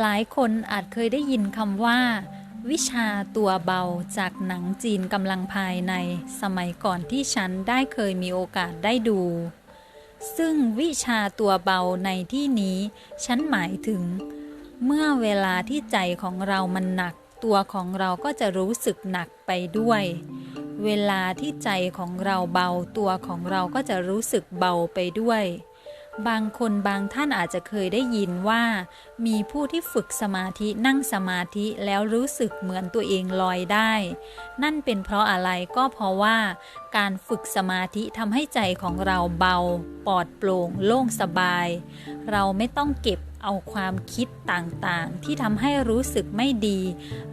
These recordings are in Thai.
หลายคนอาจเคยได้ยินคำว่า วิชาตัวเบาจากหนังจีนกำลังภายในสมัยก่อนที่ฉันได้เคยมีโอกาสได้ดู ซึ่งวิชาตัวเบาในที่นี้ ฉันหมายถึง เมื่อเวลาที่ใจของเรามันหนัก ตัวของเราก็จะรู้สึกหนักไปด้วย เวลาที่ใจของเราเบาตัวของเราก็จะรู้สึกเบาไปด้วย บางคนบางท่านอาจจะเคยได้ยินว่า มีผู้ที่ฝึกสมาธินั่งสมาธิแล้วรู้สึกเหมือนตัวเองลอยได้ นั่นเป็นเพราะอะไรก็เพราะว่า การฝึกสมาธิทำให้ใจของเราเบา ปลอดโปร่ง โล่งสบาย เราไม่ต้องเก็บเอาความคิดต่างๆ ที่ทำให้รู้สึกไม่ดี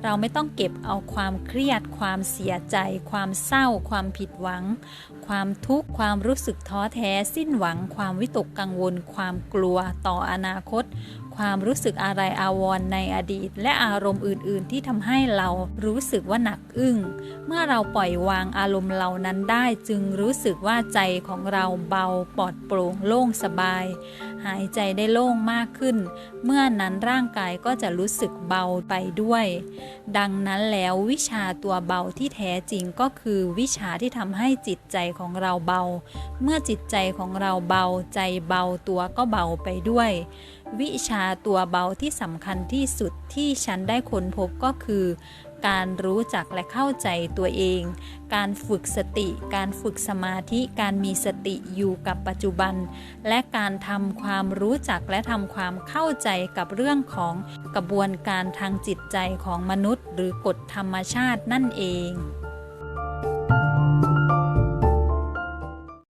เราไม่ต้องเก็บเอาความเครียด ความเสียใจ ความเศร้า ความผิดหวัง ความทุกข์ ความรู้สึกท้อแท้ สิ้นหวัง ความวิตกกังวล ความกลัวต่ออนาคต ความรู้สึกอะไรอาวรณ์ในอดีต และอารมณ์อื่น ๆ ที่ทำให้เรารู้สึกว่าหนักอึ้ง เมื่อเราปล่อยวางอารมณ์เหล่านั้นได้จึงรู้สึกว่าใจของเราเบาปลอดโปร่งโล่งสบาย หายใจได้โล่งมากขึ้น เมื่อนั้นร่างกายก็จะรู้สึกเบาไปด้วย ดังนั้นแล้ววิชาตัวเบาที่แท้จริงก็คือวิชาที่ทำให้จิตใจของเราเบา เมื่อจิตใจของเราเบาใจเบาตัวก็เบาไปด้วย วิชาตัวเบาที่สำคัญที่สุดที่ฉันได้ค้นพบก็คือ การรู้จักและเข้าใจตัวเอง การฝึกสติ การฝึกสมาธิ การมีสติอยู่กับปัจจุบัน และการทำความรู้จักและทำความเข้าใจกับเรื่องของกระบวนการทางจิตใจของมนุษย์ หรือกฎธรรมชาตินั่นเอง